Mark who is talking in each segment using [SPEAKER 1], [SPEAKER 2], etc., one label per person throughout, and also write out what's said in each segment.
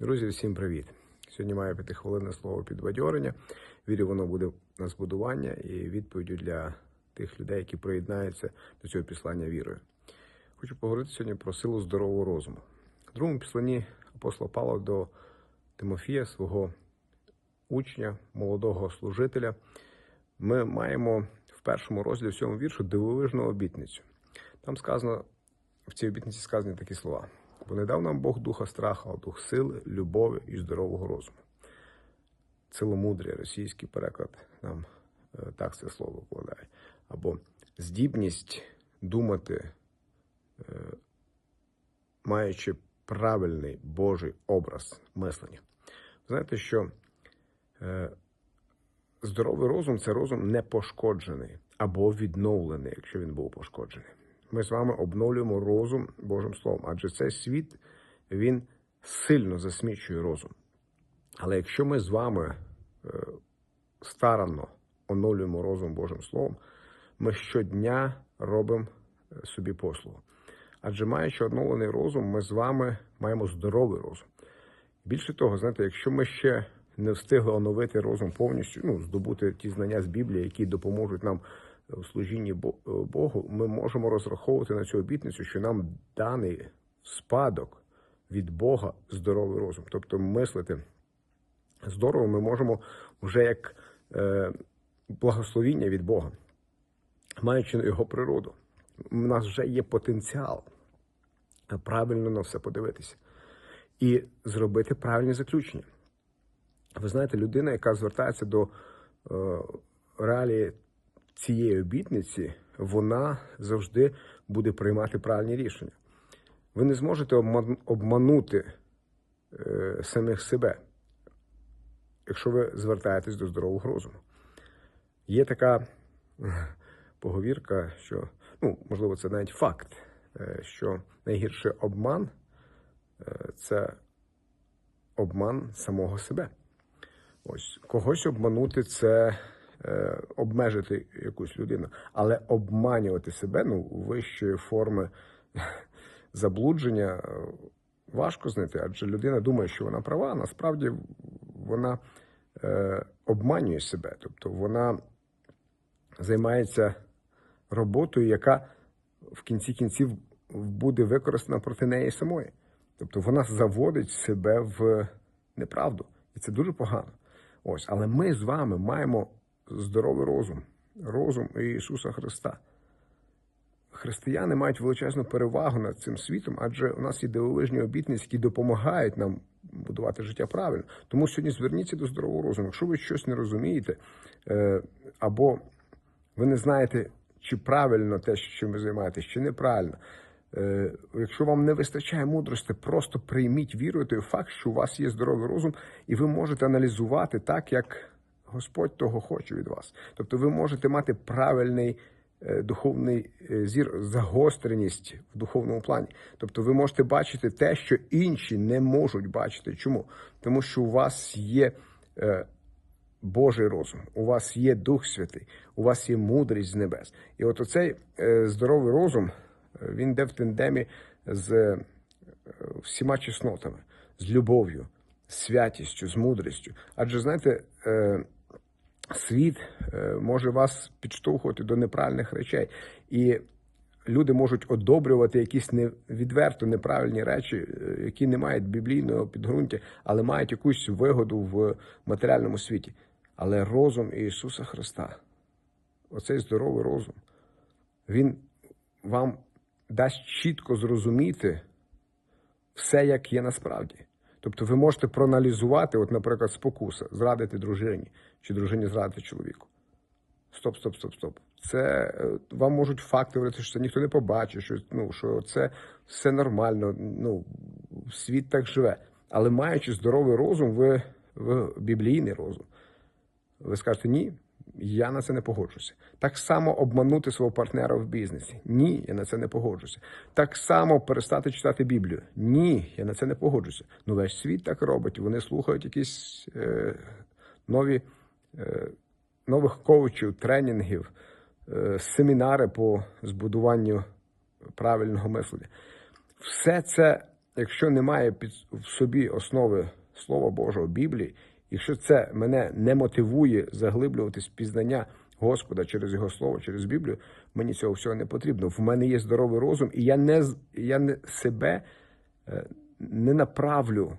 [SPEAKER 1] Друзі, всім привіт! Сьогодні маю п'ятихвилинне слово підбадьорення. Вірю, воно буде на збудування і відповіддю для тих людей, які приєднаються до цього післання вірою. Хочу поговорити сьогодні про силу здорового розуму. В другому післанні апостола Павла до Тимофія, свого учня, молодого служителя, ми маємо в першому розділі в цьому віршу дивовижну обітницю. Там сказано, в цій обітниці сказані такі слова. Бо не дав нам Бог духа страху, а дух сили, любові і здорового розуму. Ціломудря, російський переклад нам е, так це слово вкладає. Або здібність думати, е, маючи правильний Божий образ мислення. Знаєте, що е, здоровий розум це розум не пошкоджений або відновлений, якщо він був пошкоджений. Ми з вами обновлюємо розум Божим Словом, адже цей світ він сильно засмічує розум. Але якщо ми з вами е, старанно оновлюємо розум Божим Словом, ми щодня робимо е, собі послугу. Адже маючи оновлений розум, ми з вами маємо здоровий розум. Більше того, знаєте, якщо ми ще не встигли оновити розум повністю, ну, здобути ті знання з Біблії, які допоможуть нам в служінні е, Богу, ми можемо розраховувати на цю обітницю, що нам даний спадок від Бога здоровий розум. Тобто мислити здорово ми можемо вже як е, благословіння від Бога, маючи його природу. У нас вже є потенціал правильно на все подивитися і зробити правильні заключення. Ви знаєте, людина, яка звертається до е, реалії цієї обітниці, вона завжди буде приймати правильні рішення. Ви не зможете обманути е, самих себе, якщо ви звертаєтесь до здорового розуму. Є така е, поговірка, що, ну, можливо, це навіть факт, е, що найгірший обман це обман самого себе. Ось когось обманути це обмежити якусь людину, але обманювати себе ну, вищої форми заблудження е, важко знайти, адже людина думає, що вона права, а насправді вона е, обманює себе, тобто вона займається роботою, яка в кінці кінців буде використана проти неї самої. Тобто вона заводить себе в неправду, і це дуже погано. Ось, але ми з вами маємо здоровий розум, розум Ісуса Христа. Християни мають величезну перевагу над цим світом, адже у нас є дивовижні обітниці, які допомагають нам будувати життя правильно. Тому сьогодні зверніться до здорового розуму. Якщо ви щось не розумієте, е, або ви не знаєте, чи правильно те, чим ви займаєтесь, чи неправильно. Е, Якщо вам не вистачає мудрості, просто прийміть вірою той факт, що у вас є здоровий розум, і ви можете аналізувати так, як Господь того хоче від вас. Тобто ви можете мати правильний е, духовний е, зір, загостреність в духовному плані. Тобто ви можете бачити те, що інші не можуть бачити. Чому? Тому що у вас є. е, Божий розум, у вас є Дух Святий, у вас є мудрість з небес. І от оцей здоровий розум, він йде в тендемі з всіма чеснотами, з любов'ю, з святістю, з мудрістю. Адже знаєте, світ е, може вас підштовхувати до неправильних речей. І люди можуть одобрювати якісь не, відверто неправильні речі, е, які не мають біблійного підґрунтя, але мають якусь вигоду в матеріальному світі. Але розум Ісуса Христа, оцей здоровий розум, Він вам дасть чітко зрозуміти все, як є насправді. Тобто ви можете проаналізувати, от, наприклад, спокуса, зрадити дружині чи дружині зрадити чоловіку. Стоп, стоп, стоп, стоп. Це е, вам можуть факти говорити, що це ніхто не побачить, що, ну, що це все нормально. Ну, світ так живе. Але маючи здоровий розум, ви, ви біблійний розум. Ви скажете, ні, я на це не погоджуся. Так само обманути свого партнера в бізнесі. Ні, я на це не погоджуся. Так само перестати читати Біблію. Ні, я на це не погоджуся. Ну весь світ так робить. Вони слухають якісь е, нові, е, нових коучів, тренінгів, е, семінари по збудуванню правильного мислення. Все це якщо немає під в собі основи Слова Божого Біблії, якщо це мене не мотивує заглиблюватись в пізнання Господа через його слово, через Біблію, мені цього всього не потрібно. В мене є здоровий розум, і я не я не себе е, не направлю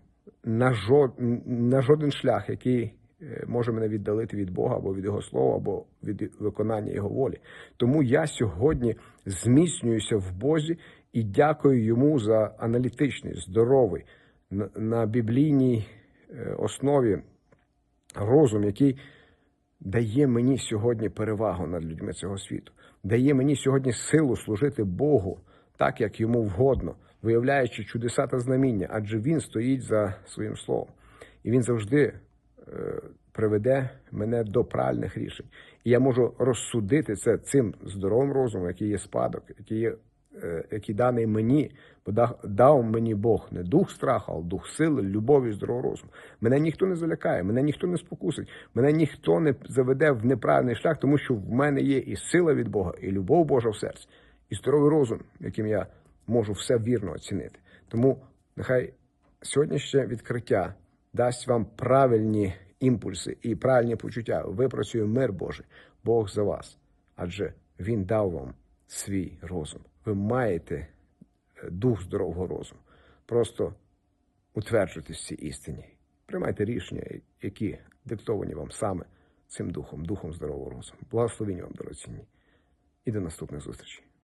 [SPEAKER 1] на, жод, на жоден шлях, який е, може мене віддалити від Бога або від Його слова, або від виконання Його волі. Тому я сьогодні зміцнююся в Бозі і дякую йому за аналітичний, здоровий, на, на біблійній е, основі розум, який дає мені сьогодні перевагу над людьми цього світу, дає мені сьогодні силу служити Богу так, як йому вгодно, виявляючи чудеса та знаміння, адже він стоїть за своїм словом. І він завжди е, приведе мене до правильних рішень. І я можу розсудити це цим здоровим розумом, який є спадок, який є. Е, Який даний мені, бо дав мені Бог не дух страху, а дух сили, любові здорового розуму. Мене ніхто не залякає, мене ніхто не спокусить, мене ніхто не заведе в неправильний шлях, тому що в мене є і сила від Бога, і любов Божа в серці, і здоровий розум, яким я можу все вірно оцінити. Тому нехай сьогоднішнє відкриття дасть вам правильні імпульси і правильні почуття. Випрацює мир Божий, Бог за вас, адже Він дав вам свій розум. Ви маєте е, дух здорового розуму. Просто утверджуйтесь в цій істині. Приймайте рішення, які диктовані вам саме цим духом, духом здорового розуму. Благословіння вам, дорогоцінні. І до наступних зустрічей.